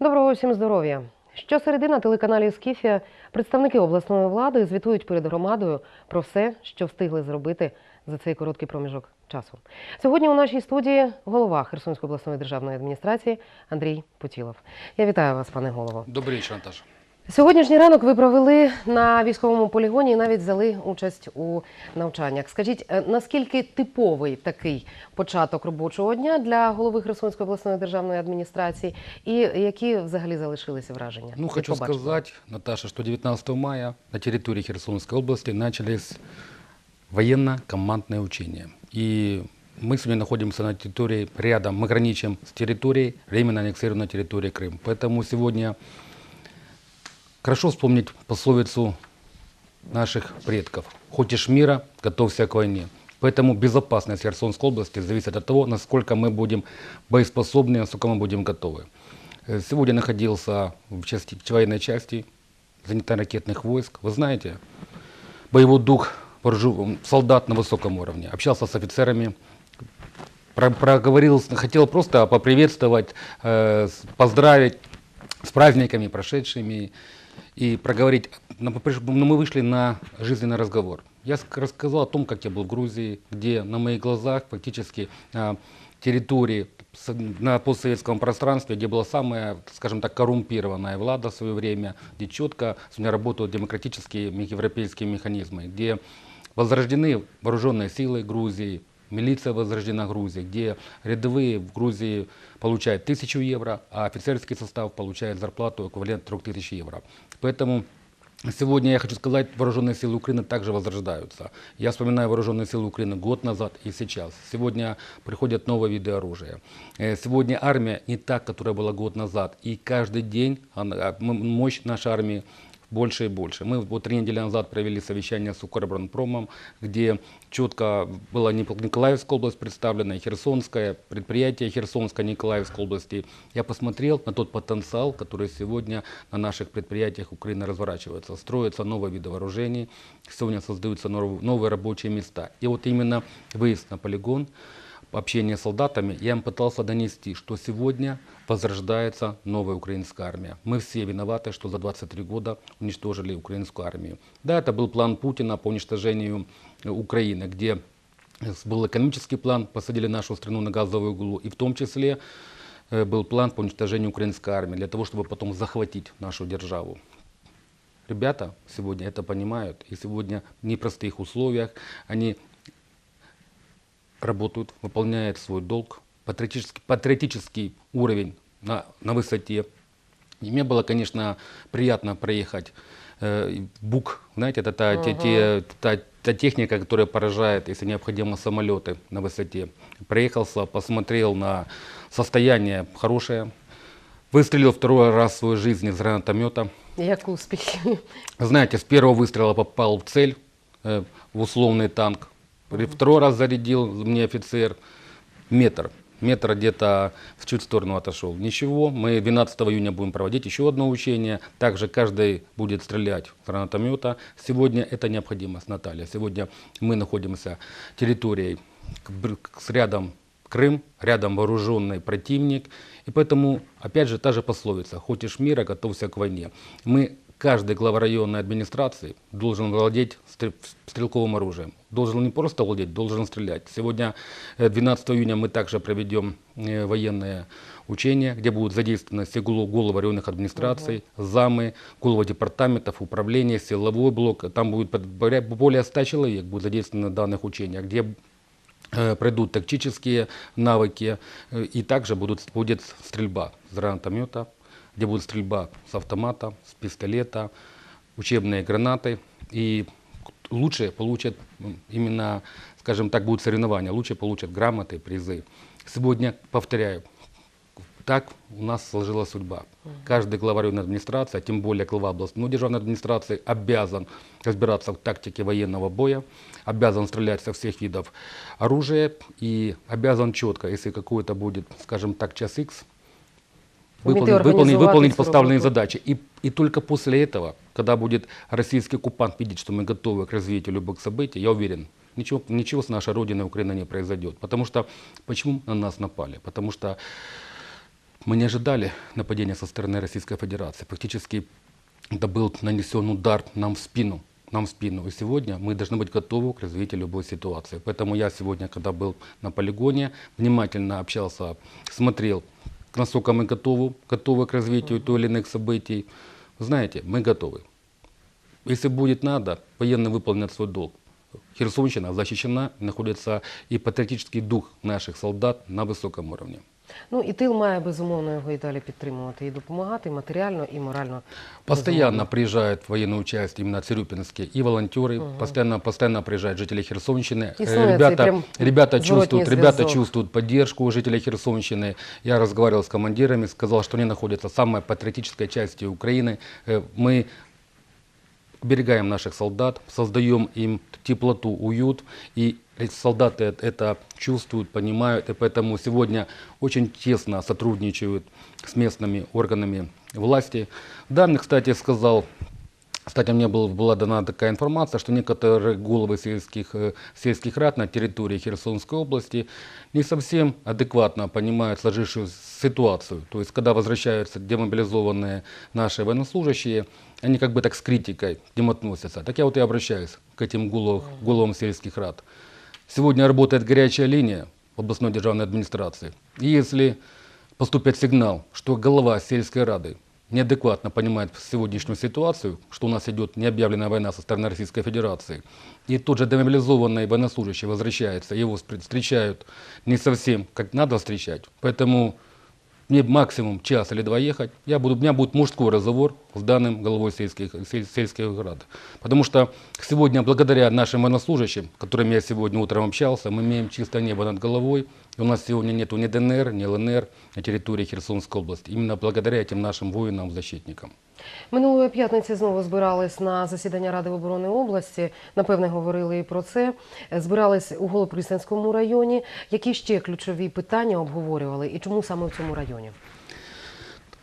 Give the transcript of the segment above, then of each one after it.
Доброго всім здоров'я! Щосереди на телеканалі Скіфія представники обласної влади звітують перед громадою про все, що встигли зробити за цей короткий проміжок часу. Сьогодні у нашій студії голова Херсонської обласної державної адміністрації Андрій Путілов. Я вітаю вас, пане голово. Добрий вечір, Наташа. Сьогоднішній ранок ви провели на військовому полігоні і навіть взяли участь у навчаннях. Скажіть, е, наскільки типовий такий початок робочого дня для голови Херсонської обласної державної адміністрації, і які взагалі залишилися враження? Ну, від хочу побаченого? сказать, Наташа, что 19 мая на территории Херсонской области начались военно-командные учения. И мы сегодня находимся на территории рядом, мы граничим с территорией, временно аннексированной территории Крым. Поэтому сегодня хорошо вспомнить пословицу наших предков. Хочешь мира, готовься к войне. Поэтому безопасность Херсонской области зависит от того, насколько мы будем боеспособны, насколько мы будем готовы. Э, Сегодня находился в, части, в военной части зенитно-ракетных войск. Вы знаете, боевой дух солдат на высоком уровне. Общался с офицерами, про- проговорил, хотел просто поприветствовать, э, поздравить с праздниками прошедшими и проговорить. Но но мы вышли на жизненный разговор. Я ск- рассказал о том, как я был в Грузии, где на моих глазах фактически на территории с- на постсоветском пространстве, где была самая, скажем так, коррумпированная влада в свое время, где четко сегодня работают демократические европейские механизмы, где возрождены вооруженные силы Грузии, милиция возрождена Грузии, где рядовые в Грузии получают тысячу евро, а офицерский состав получает зарплату эквивалент 3000 евро. Поэтому Сегодня я хочу сказать, вооруженные силы Украины также возрождаются. Я вспоминаю вооруженные силы Украины год назад и сейчас. Сегодня приходят новые виды оружия. Э, Сегодня армия не та, которая была год назад. И каждый день мощь нашей армии больше и больше. Мы вот три недели назад провели совещание с Укроборонпромом, где четко была Ник- Николаевская область представлена, и Херсонская, предприятие Херсонской, Николаевской области. Я посмотрел на тот потенциал, который сегодня на наших предприятиях Украины разворачивается. Строятся новые виды вооружений, сегодня создаются нов- новые рабочие места. И вот именно выезд на полигон, общение с солдатами, я им пытался донести, что сегодня возрождается новая украинская армия. Мы все виноваты, что за 23 года уничтожили украинскую армию. Да, это был план Путина по уничтожению э, Украины, где э, был экономический план, посадили нашу страну на газовую иглу, и в том числе э, был план по уничтожению украинской армии, для того, чтобы потом захватить нашу державу. Ребята сегодня это понимают, и сегодня в непростых условиях они работают, выполняют свой долг, патриотический, патриотический уровень на, на высоте. И мне было, конечно, приятно проехать э, БУК, знаете, это та, те- те- та- та техника, которая поражает, если необходимо, самолеты на высоте. Проехался, посмотрел на состояние хорошее, выстрелил второй раз в своей жизни из гранатомета. Як успіхи? Знаете, с первого выстрела попал в цель, э, в условный танк. Второй раз зарядил мне офицер метр. Метр где-то в чуть сторону отошел. Ничего, мы 12 июня будем проводить еще одно учение. Также каждый будет стрелять с гранатомета. Сегодня это необходимость, Наталья. Сегодня мы находимся территорией с рядом Крым, рядом вооруженный противник. И поэтому, опять же, та же пословица «Хочешь мира, готовься к войне». Мы, каждый глава районной администрации должен владеть стрел- стрелковым оружием. Должен не просто владеть, должен стрелять. Сегодня, э, 12 июня, мы также проведем э, военное учение, где будут задействованы все голо- головы районных администраций, замы, головы департаментов, управления, силовой блок. Там будет более- более 100 человек будет задействовано в данных учениях, где э, пройдут тактические навыки, э, и также будут, будет стрельба с гранатомета, где будет стрельба с автомата, с пистолета, учебные гранаты. И лучшие получат именно, скажем так, будут соревнования, лучшие получат грамоты, призы. Сегодня, повторяю, так у нас сложилась судьба. Каждый глава районной администрации, а тем более глава областной державной администрации, обязан разбираться в тактике военного боя, обязан стрелять со всех видов оружия и обязан четко, если какой-то будет, скажем так, час X, выполнить, выполнить, выполнить поставленные задачи. И, и только после этого, когда будет российский оккупант видеть, что мы готовы к развитию любых событий, я уверен, ничего, ничего с нашей Родиной Украины не произойдет. Потому что, почему на нас напали? Потому что Мы не ожидали нападения со стороны Российской Федерации. Фактически это был нанесен удар нам в спину. Нам в спину. И сегодня мы должны быть готовы к развитию любой ситуации. Поэтому я сегодня, когда был на полигоне, внимательно общался, смотрел, насколько мы готовы, готовы к развитию той или иных событий. Знаете, мы готовы. Если будет надо, военные выполнят свой долг. Херсонщина защищена, находится и патриотический дух наших солдат на высоком уровне. Ну і тил має безумовно його і далі підтримувати, і допомагати і матеріально, і морально. Постоянно безумовно. приезжают в военную часть именно Цирюпинские и волонтеры, постоянно, постоянно приезжают жители Херсонщины. Э, Існує цей Ребята, прям ребята, зворотній чувствуют, ребята зв'язок. чувствуют поддержку у жителей Херсонщины. Я разговаривал с командирами, сказал, что они находятся в самой патриотической части Украины. Э, Мы оберегаем наших солдат, создаем им теплоту, уют, и солдаты эт- это чувствуют, понимают, и поэтому сегодня очень тесно сотрудничают с местными органами власти. Да, мне, кстати, сказал кстати, мне был, была дана такая информация, что некоторые головы сельских, э, сельских рад на территории Херсонской области не совсем адекватно понимают сложившуюся ситуацию. То есть, когда возвращаются демобилизованные наши военнослужащие, они как бы так с критикой к ним относятся. Так я вот и обращаюсь к этим голов- головам сельских рад. Сегодня работает горячая линия в областной державной администрации. И если поступит сигнал, что голова сельской рады неадекватно понимает сегодняшнюю ситуацию, что у нас идет необъявленная война со стороны Российской Федерации, и тот же демобилизованный военнослужащий возвращается, его встр- встречают не совсем как надо встречать. Поэтому мне максимум час или два ехать, я буду, у меня будет мужской разговор с данным головой сельских,сель- сельских рад. Потому что сегодня, благодаря нашим военнослужащим, с которыми я сегодня утром общался, мы имеем чистое небо над головой. У нас сегодня нет ни ДНР, ни ЛНР на территории Херсонской области. Именно благодаря этим нашим воинам-защитникам. Минулої п'ятниці знову збирались на засідання Ради оборони області. Напевне, говорили і про це. Збирались у Голопристинському районі. Які ще ключові питання обговорювали і чому саме в цьому районі?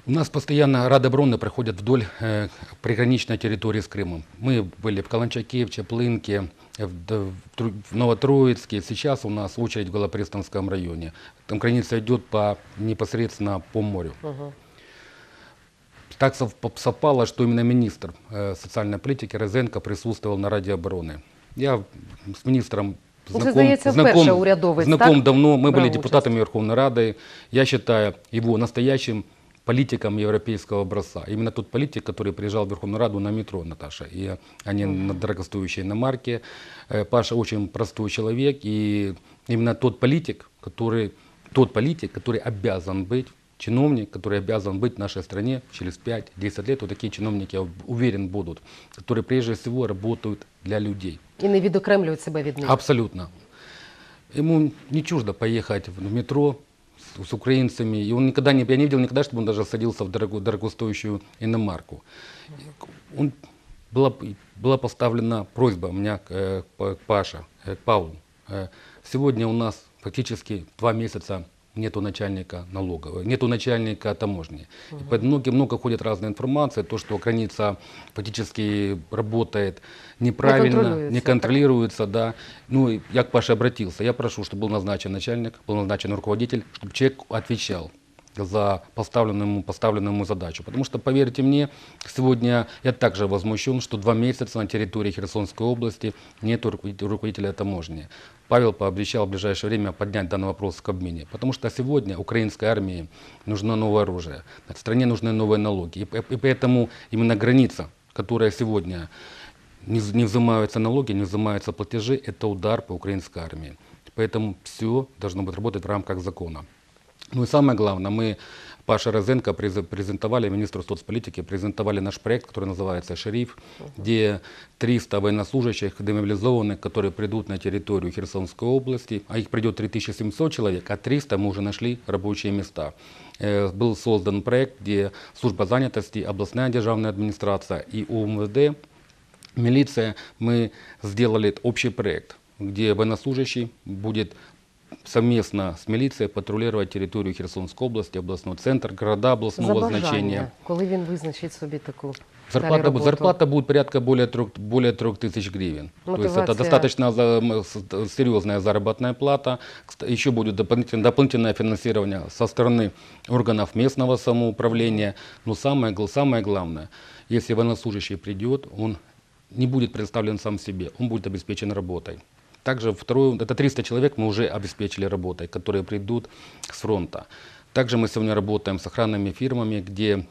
У нас постоянно Рада обороны проходят вдоль э, приграничной территории с Крымом. Мы были в Каланчаке, в Чаплынке, в, Д- в Тру- в Новотроицке. Сейчас у нас очередь в Голопристанском районе. Там граница идет по, непосредственно по морю. Угу. Так сов- совпало, что именно министр э, социальной политики Розенко присутствовал на Раде обороны. Я с министром Ну, це, знаком, здається, вперше урядовець, знаком так, давно. Мы брав были участь? депутатами Верховной Рады. Я считаю его настоящим политиком европейского образца. Именно тот политик, который приезжал в Верховную Раду на метро, Наташа, и а не на дорогостоящей иномарке. Э, Паша очень простой человек, и именно тот политик, который, тот политик, который обязан быть чиновник, который обязан быть в нашей стране через 5-10 лет. Вот такие чиновники, я уверен, будут, которые прежде всего работают для людей. І не відокремлюють себе від них. Абсолютно. Ему не чуждо поехать в метро с, украинцами. И он никогда не, я не видел никогда, чтобы он даже садился в дорого, дорогостоящую иномарку. Он, была, была поставлена просьба у меня к, э, к Паше, э, к Павлу. Э, Сегодня у нас фактически два месяца нету начальника налоговой, нету начальника таможни. И поэтому много, много ходит разной информации, то, что граница фактически работает неправильно, контролируется, не контролируется, да. Ну, и я к Паше обратился, я прошу, чтобы был назначен начальник, был назначен руководитель, чтобы человек отвечал за поставленную поставленную ему задачу. Потому что, поверьте мне, сегодня я также возмущен, что два месяца на территории Херсонской области нет руководителя таможни. Павел пообещал в ближайшее время поднять данный вопрос в Кабмине. Потому что сегодня украинской армии нужно новое оружие, стране нужны новые налоги. И, и поэтому именно граница, которая сегодня не, не взимаются налоги, не взимаются платежи, это удар по украинской армии. Поэтому все должно быть работать в рамках закона. Ну и самое главное, мы Паша Розенко презентовали, министру соцполитики, презентовали наш проект, который называется «Шериф», где 300 военнослужащих демобилизованных, которые придут на территорию Херсонской области, а их придет 3700 человек, а 300 мы уже нашли рабочие места. Э, Был создан проект, где служба занятости, областная державная администрация и УМВД милиция, мы сделали общий проект, где военнослужащий будет совместно с милицией патрулировать территорию Херсонской области, областной центр, города За областного бажання, значения. коли він визначить собі таку Зарплата, работу. зарплата будет порядка более трех, более трех тысяч гривен. То есть Мотивация. это достаточно за- серьезная заработная плата. Еще будет дополнительное, дополнительное финансирование со стороны органов местного самоуправления. Но самое, самое главное, если военнослужащий придет, он не будет предоставлен сам себе, он будет обеспечен работой. Также второе, это 300 человек мы уже обеспечили работой, которые придут с фронта. Также мы сегодня работаем с охранными фирмами, где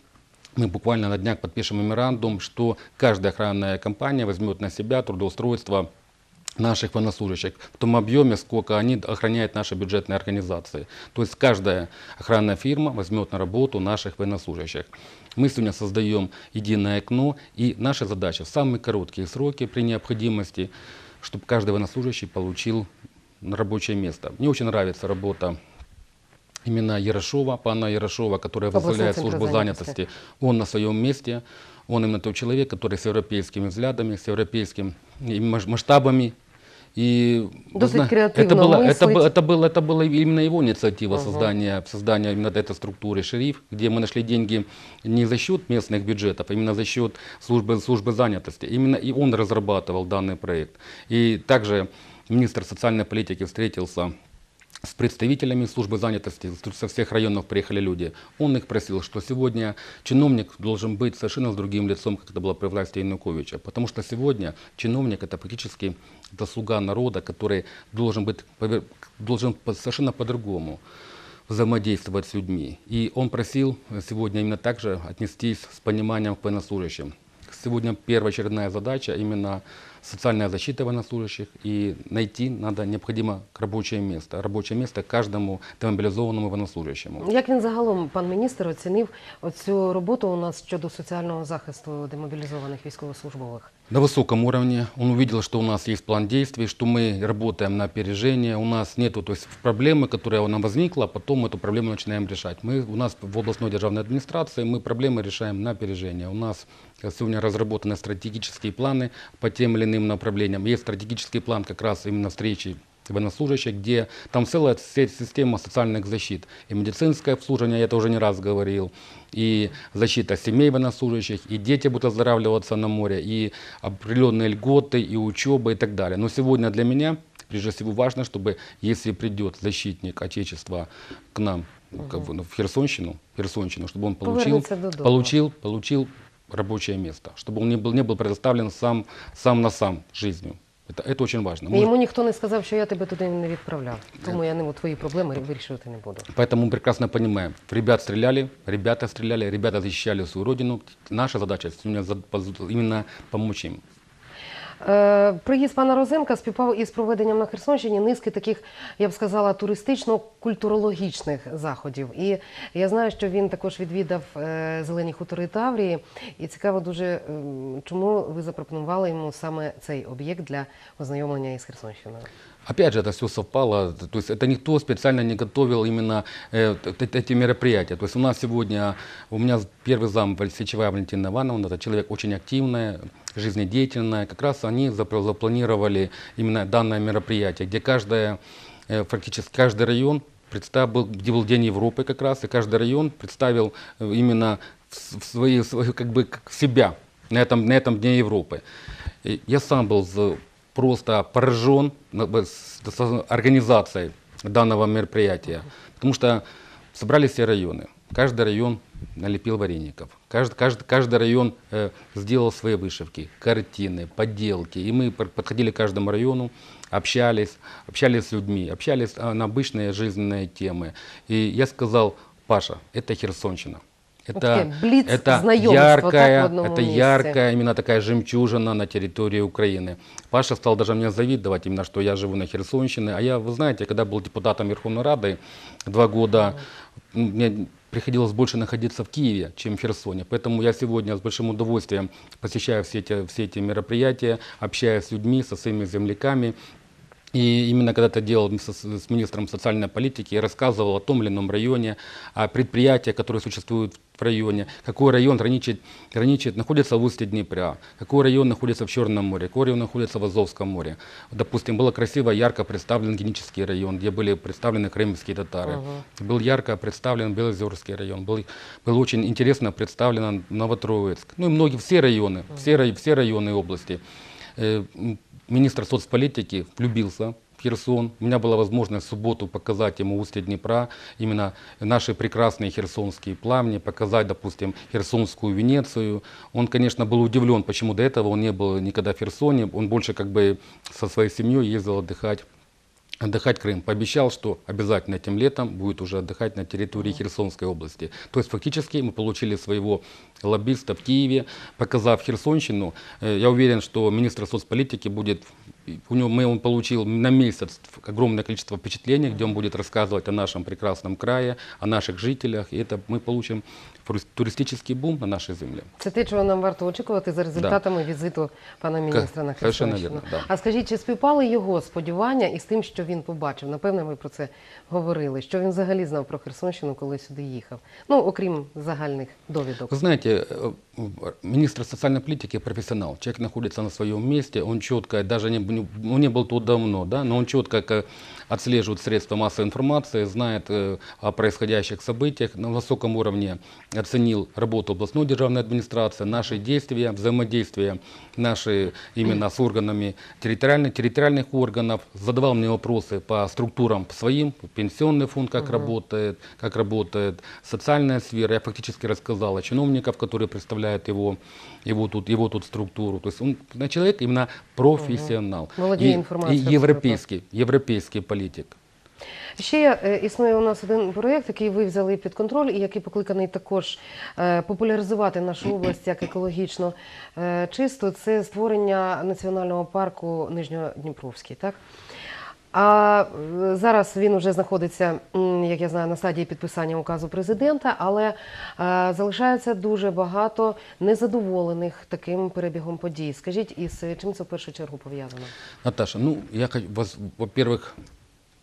мы буквально на днях подпишем меморандум, что каждая охранная компания возьмет на себя трудоустройство наших военнослужащих в том объеме, сколько они охраняют наши бюджетные организации. То есть каждая охранная фирма возьмет на работу наших военнослужащих. Мы сегодня создаем единое окно, и наша задача в самые короткие сроки при необходимости, чтобы каждый военнослужащий получил рабочее место. Мне очень нравится работа именно Ярошова, пана Ярошова, которая возглавляет службу занятости. занятости. Он на своем месте, он именно тот человек, который с европейскими взглядами, с европейскими мас- масштабами. И Досить креативно это, было, это, мыслить. это, было, это была именно его инициатива Ага. создания, создания именно этой структуры «Шериф», где мы нашли деньги не за счет местных бюджетов, а именно за счет службы, службы занятости. Именно и он разрабатывал данный проект. И также министр социальной политики встретился с представителями службы занятости, со всех районов приехали люди. Он их просил, что сегодня чиновник должен быть совершенно с другим лицом, как это было при власти Януковича. Потому что сегодня чиновник это фактически это народа, который должен быть должен совершенно по-другому взаимодействовать с людьми. И он просил сегодня именно так же отнестись с пониманием к военнослужащим. Сегодня первоочередная задача именно социальная защита военнослужащих и найти надо необходимо рабочее место. Рабочее место каждому демобілізованому военнослужащему. Як він загалом, пан міністр, оцінив цю роботу у нас щодо соціального захисту демобілізованих військовослужбових? На высоком уровне он увидел, что у нас есть план действий, что мы работаем на опережение, у нас нету, то есть проблемы, которая у нас возникла, потом эту проблему начинаем решать. Мы, у нас в областной державной администрации мы проблемы решаем на опережение. У нас э, сегодня разработаны стратегические планы по тем или иным направлениям. Есть стратегический план как раз именно встречи военнослужащих, где там целая система социальных защит. И медицинское обслуживание, я это уже не раз говорил, и защита семей военнослужащих, и дети будут оздоравливаться на море, и определенные льготы, и учеба, и так далее. Но сегодня для меня прежде всего важно, чтобы если придет защитник Отечества к нам в Херсонщину, Херсонщину, чтобы он получил, получил, получил рабочее место, чтобы он не был, не был предоставлен сам, сам на сам жизнью. Это, это очень важно. І Мы- йому ніхто не сказав, що я тебе туди не відправляв. Тому я не твої проблеми вирішувати не буду. Поэтому мы прекрасно понимаем, ребят стреляли, ребята стреляли, ребята защищали свою родину. Наша задача сегодня за- поз- именно помочь им. Е, Приїзд пана Розенка співпав із проведенням на Херсонщині низки таких, я б сказала, туристично-культурологічних заходів. І я знаю, що він також відвідав е, зелені хутори Таврії. І цікаво дуже, ем, чому ви запропонували йому саме цей об'єкт для ознайомлення із Херсонщиною. Опять же, это все совпало. То есть это никто специально не готовил именно э, эти мероприятия. То есть у нас сегодня, у меня первый зам Сечевая Валентина Ивановна, это человек очень активный, жизнедеятельная. Как раз они запланировали именно данное мероприятие, где каждая, э, фактически каждый район представил, где был День Европы как раз, и каждый район представил э, именно в свои, как бы, себя на этом, на этом Дне Европы. Я сам был просто поражен с организацией данного мероприятия, потому что собрались все районы. Каждый район налепил вареников. Каждый, каждый, каждый район э, сделал свои вышивки, картины, поделки. И мы подходили к каждому району, общались, общались с людьми, общались а, на обычные жизненные темы. И я сказал, Паша, это Херсонщина. Это, блиц-знайомство, это яркая, это месте. яркая именно такая жемчужина на территории Украины. Паша стал даже мне завидовать, именно что я живу на Херсонщине. А я, вы знаете, когда был депутатом Верховной Рады два года, мне приходилось больше находиться в Киеве, чем в Херсоне. Поэтому я сегодня с большим удовольствием посещаю все эти, все эти мероприятия, общаюсь с людьми, со своими земляками. И именно когда это делал с, министром социальной политики, я рассказывал о том или ином районе, о предприятиях, которые существуют в районе, какой район граничит, граничит, находится в устье Днепра, какой район находится в Черном море, какой район находится в Азовском море. Допустим, было красиво, ярко представлен Генический район, где были представлены крымские татары. Был ярко представлен Белозерский район, был, был очень интересно представлен Новотроицк. Ну и многие, все районы, все, рай- все районы области. Министр соцполитики влюбился в Херсон. У меня была возможность в субботу показать ему устье Днепра, именно наши прекрасные херсонские пламни, показать, допустим, херсонскую Венецию. Он, конечно, был удивлен, почему до этого он не был никогда в Херсоне. Он больше как бы со своей семьей ездил отдыхать отдыхать Крым. Пообещал, что обязательно этим летом будет уже отдыхать на территории Херсонской области. То есть фактически мы получили своего лоббиста в Киеве, показав Херсонщину. Э, Я уверен, что министр соцполитики будет, у него мы, он получил на месяц огромное количество впечатлений, где он будет рассказывать о нашем прекрасном крае, о наших жителях. И это мы получим туристический бум на нашей земле. Це те, чого нам варто очікувати за результатами візиту пана міністра на совершенно Херсонщину. вірно, да. А скажіть, чи співпали його сподівання із тим, що він побачив? Напевне, ви про це говорили. Що він взагалі знав про Херсонщину, коли сюди їхав? Ну, окрім загальних довідок. Вы знаете, э, э, министр социальной политики профессионал. Человек находится на своем месте, он четко, даже не, не- он не был тут давно, да, но он четко как, отслеживает средства массовой информации, знает э, о происходящих событиях, на высоком уровне оценил работу областной державной администрации, наши действия, взаимодействие наши именно с органами территориальных, территориальных органов, задавал мне вопросы по структурам своим, пенсионный фонд как работает, как работает социальная сфера. Я фактически рассказал о чиновников, которые представляют его, его, тут, его тут структуру. То есть он человек именно профессионал. Владеет И- И европейский, европейский политик. Ще е, існує у нас один проєкт, який ви взяли під контроль, і який покликаний також е, популяризувати нашу область як екологічно е, чисту. Це створення національного парку Нижньодніпровський. Так? А е, зараз він вже знаходиться, м, як я знаю, на стадії підписання указу президента, але е, залишається дуже багато незадоволених таким перебігом подій. Скажіть, із чим це в першу чергу пов'язано? Наташа, ну, я, хо- воз- во-первых,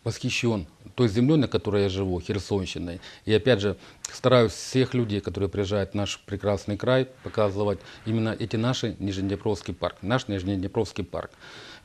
восхищен той землей, на которой я живу, Херсонщиной. И опять же, стараюсь всех людей, которые приезжают в наш прекрасный край, показывать именно эти наши Нижнеднепровский парк, наш Нижнеднепровский парк.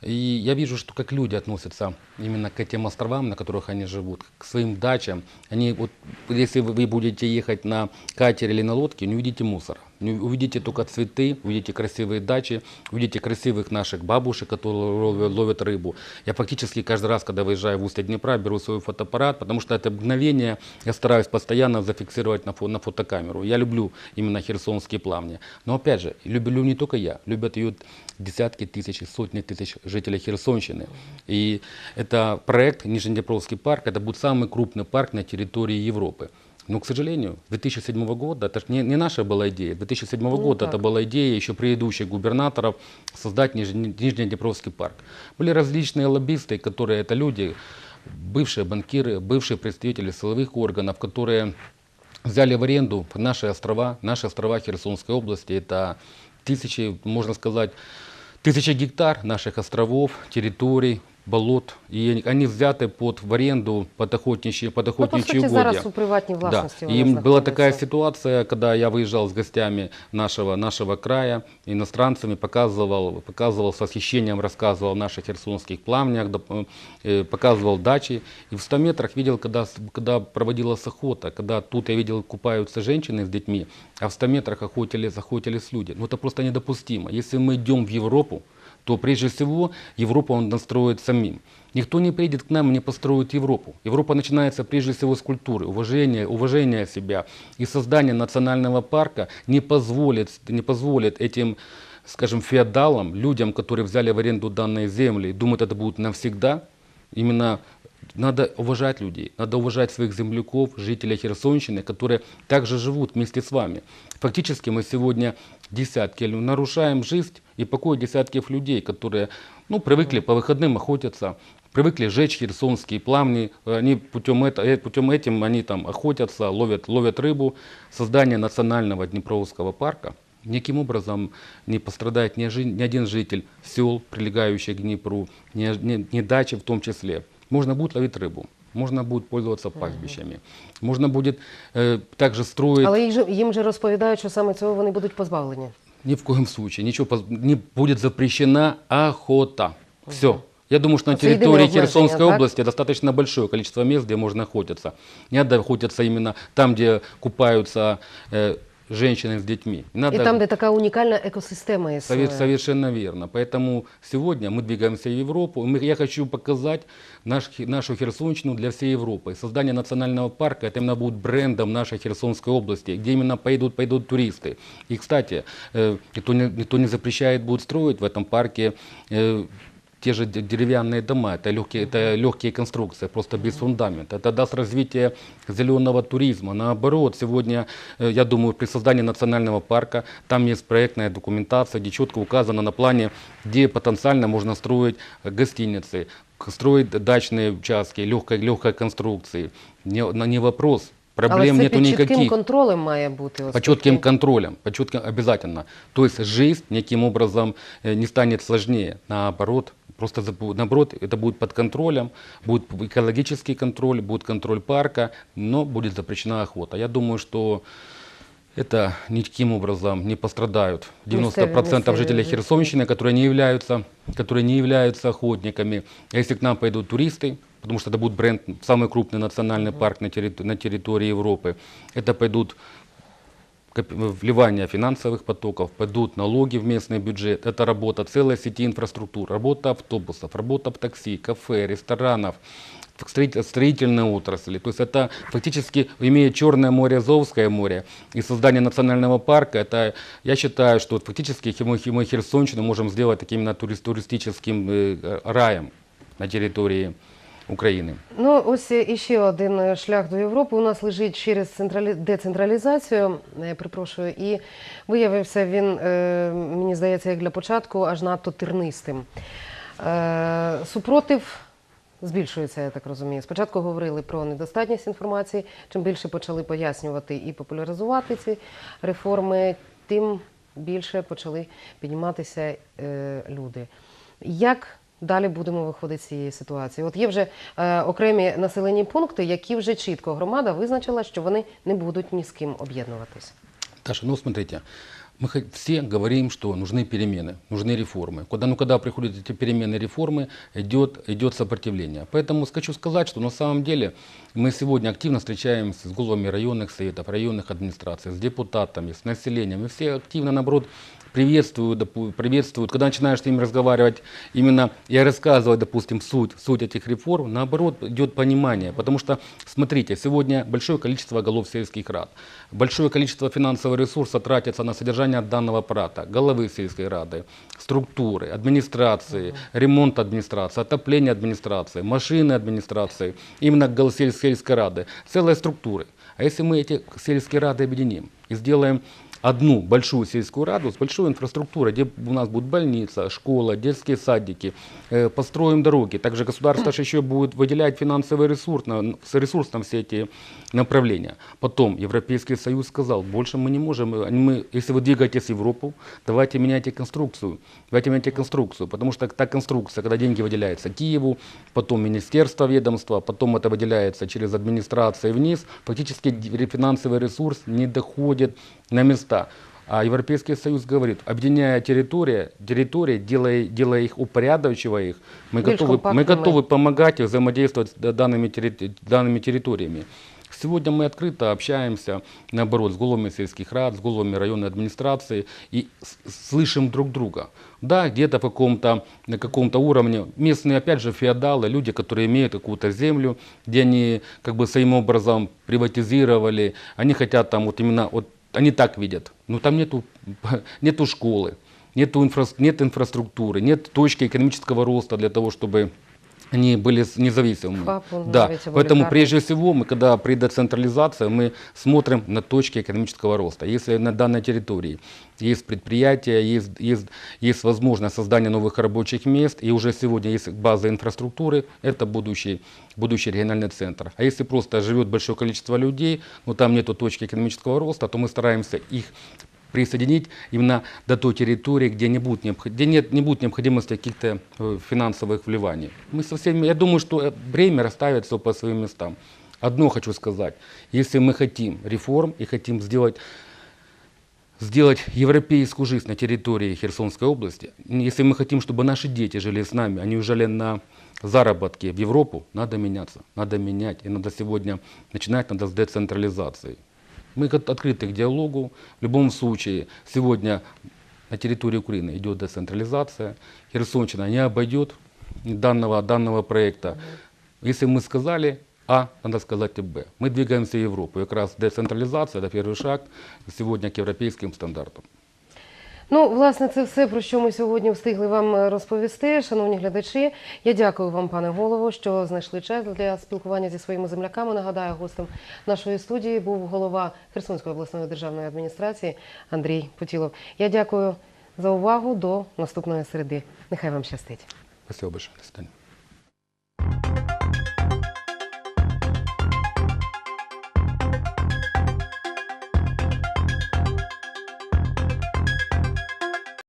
И я вижу, что как люди относятся именно к этим островам, на которых они живут, к своим дачам. Они вот, если вы будете ехать на катере или на лодке, не увидите мусора. Не увидите только цветы, увидите красивые дачи, увидите красивых наших бабушек, которые ловят, рыбу. Я фактически каждый раз, когда выезжаю в устье Днепра, беру свой фотоаппарат, потому что это мгновение я стараюсь постоянно зафиксировать на, фо- на фотокамеру. Я люблю именно херсонские пламни. Но опять же, люблю не только я, любят ее десятки тысяч, сотни тысяч жителей Херсонщины. И это проект Нижнеднепровский парк, это будет самый крупный парк на территории Европы. Но, к сожалению, 2007 года, это не, не наша была идея, 2007 Ну, года так. это была идея еще предыдущих губернаторов создать Нижне- Нижнеднепровский парк. Были различные лоббисты, которые это люди, бывшие банкиры, бывшие представители силовых органов, которые взяли в аренду наши острова, наши острова Херсонской области. Это тысячи, можно сказать, тысячи гектар наших островов, территорий, болот. И они взяты под, в аренду под охотничьи, под Ну, по охотничьи суті, угодья. зараз у приватній власності Да. вона И была знаходиться. такая ситуация, когда я выезжал с гостями нашего, нашего края, иностранцами, показывал, показывал с восхищением, рассказывал о наших херсонских пламнях, доп- э, показывал дачи. И в 100 метрах видел, когда, с- когда проводилась охота, когда тут я видел, купаются женщины с детьми, а в 100 метрах охотились, охотились люди. Ну это просто недопустимо. Если мы идем в Европу, то прежде всего Европу он настроит самим. Никто не придет к нам и не построит Европу. Европа начинается прежде всего с культуры, уважения, уважения себя. И создание национального парка не позволит, не позволит этим, скажем, феодалам, людям, которые взяли в аренду данные земли, и думают, это будет навсегда, именно надо уважать людей, надо уважать своих земляков, жителей Херсонщины, которые также живут вместе с вами. Фактически мы сегодня десятки нарушаем жизнь и покой десятков людей, которые ну, привыкли по выходным охотиться, привыкли жечь херсонские пламни. Они путем, это, э, путем этим они там охотятся, ловят, ловят рыбу. Создание национального Днепровского парка никаким образом не пострадает ни, жи- ни один житель сел, прилегающих к Днепру, ни, ни- ни дачи в том числе. Можно будет ловить рыбу, можно будет пользоваться пастбищами, можно будет э, также строить... Але їх же, їм же розповідають, що саме цього вони будуть позбавлені. Ни в коем случае ничего поз- не будет запрещена охота. Все. Я думаю, что на Это единое территории обмежение, Херсонской так? области достаточно большое количество мест, где можно охотиться. Не надо охотиться именно там, где купаются э, женщины с детьми. Не Надо І там, де така унікальна екосистема існує. Сове- Совершенно верно. Поэтому сегодня мы двигаемся в Европу. Мы- я хочу показать наш, Хе- нашу Херсонщину для всей Европы. Создание национального парка это именно будет брендом нашей Херсонской области, где именно пойдут, пойдут туристы. И, кстати, э, никто, не, никто не запрещает будет строить в этом парке э, те же де- деревянные дома, это легкие, это легкие конструкции, просто без фундамента. Это даст развитие зеленого туризма. Наоборот, сегодня, э, я думаю, при создании национального парка, там есть проектная документация, где четко указано на плане, где потенциально можно строить гостиницы, строить дачные участки, легкой, легкой конструкции. Не, не вопрос. Але Проблем це нету під чітким никаких. контролем має бути. По оскільки- четким контролем, по четким обязательно. То есть жизнь никаким образом э, не станет сложнее. Наоборот, просто забу- наоборот, это будет под контролем, будет экологический контроль, будет контроль парка, но будет запрещена охота. Я думаю, что это никаким образом не пострадают 90% Місцеві жителей жителі. Херсонщины, которые не являются, которые не являются охотниками. А если к нам пойдут туристы, потому что это будет бренд, самый крупный национальный парк на, террит- на территории Европы, это пойдут вливание финансовых потоков, пойдут налоги в местный бюджет. Это работа целой сети инфраструктур, работа автобусов, работа в такси, кафе, ресторанов, строительной отрасли. То есть это фактически имея Черное море, Азовское море и создание национального парка, это я считаю, что фактически мы, мы Херсонщину можем сделать таким именно турист- туристическим э, раем на территории Украины. Ну, ось і ще один е, шлях до Європи у нас лежить через централі... децентралізацію, е, перепрошую, і виявився він, е, мені здається, як для початку, аж надто тернистим. Супротив збільшується, я так розумію. Спочатку говорили про недостатність інформації. Чим більше почали пояснювати і популяризувати ці реформи, тим більше почали підніматися люди. Як далі будемо виходити з цієї ситуації? От є вже е, окремі населені пункти, які вже чітко громада визначила, що вони не будуть ні з ким об'єднуватись. Таша, ну смотрите, мы хо- все говорим, что нужны перемены, нужны реформы. Когда, ну, когда приходят эти перемены, реформы, идет, идет сопротивление. Поэтому хочу сказать, что на самом деле мы сегодня активно встречаемся с головами районных советов, районных администраций, с депутатами, с населением. И все активно, наоборот, приветствуют, допу- приветствуют. Когда начинаешь с ними разговаривать именно и рассказывать, допустим, суть, суть этих реформ, наоборот, идет понимание. Потому что, смотрите, сегодня большое количество голов сельских рад, большое количество финансового ресурса тратится на содержание данного аппарата, головы сельской рады, структуры, администрации, ремонт администрации, отопление администрации, машины администрации, именно гол-сель- сельской рады, целой структуры. А если мы эти сельские рады объединим и сделаем одну большую сельскую раду с большой инфраструктурой, где у нас будет больница, школа, детские садики, э, построим дороги. Также государство же еще будет выделять финансовый ресурс на, ресурс на все эти направления. Потом Европейский Союз сказал, больше мы не можем, э, мы, если вы двигаетесь в Европу, давайте меняйте конструкцию, давайте меняйте конструкцию, потому что та конструкция, когда деньги выделяются Киеву, потом министерство, ведомство, потом это выделяется через администрацию вниз, фактически финансовый ресурс не доходит на места. А Европейский Союз говорит, объединяя территории, территории делая, делая их, упорядочивая их, мы готовы, мы готовы помогать и взаимодействовать с данными, данными территориями. Сегодня мы открыто общаемся, наоборот, с головами сельских рад, с головами районной администрации и слышим друг друга. Да, где-то в каком-то, на каком-то уровне местные, опять же, феодалы, люди, которые имеют какую-то землю, где они как бы своим образом приватизировали, они хотят там вот именно, вот они так видят, но там нету, нету школы, нету инфра, нет инфраструктуры, нет точки экономического роста для того, чтобы они были. Папу да, поэтому олигархом. прежде всего мы, когда при децентрализации, мы смотрим на точки экономического роста. Если на данной территории есть предприятия, есть, есть, есть возможность создания новых рабочих мест, и уже сегодня есть база инфраструктуры, это будущий, будущий региональный центр. А если просто живет большое количество людей, но там нет точки экономического роста, то мы стараемся их присоединить именно до той территории, где не будет, где нет, не будет необходимости каких-то э, финансовых вливаний. Мы со всеми, я думаю, что э, время расставит все по своим местам. Одно хочу сказать. Если мы хотим реформ и хотим сделать сделать европейскую жизнь на территории Херсонской области, если мы хотим, чтобы наши дети жили с нами, они уезжали на заработки в Европу, надо меняться, надо менять. И надо сегодня начинать надо с децентрализации. Мы открыты к диалогу. В любом случае, сегодня на территории Украины идет децентрализация. Херсонщина не обойдет данного, данного проекта. Если мы сказали А, надо сказать и Б. Мы двигаемся в Европу. И как раз децентрализация – это первый шаг сегодня к европейским стандартам. Ну, власне, це все, про що ми сьогодні встигли вам е, розповісти. Шановні глядачі, я дякую вам, пане голово, що знайшли час для спілкування зі своїми земляками. Нагадаю, гостем нашої студії був голова Херсонської обласної державної адміністрації Андрій Путілов. Я дякую за увагу. До наступної середи. Нехай вам щастить. Спасибо большое. До свидания.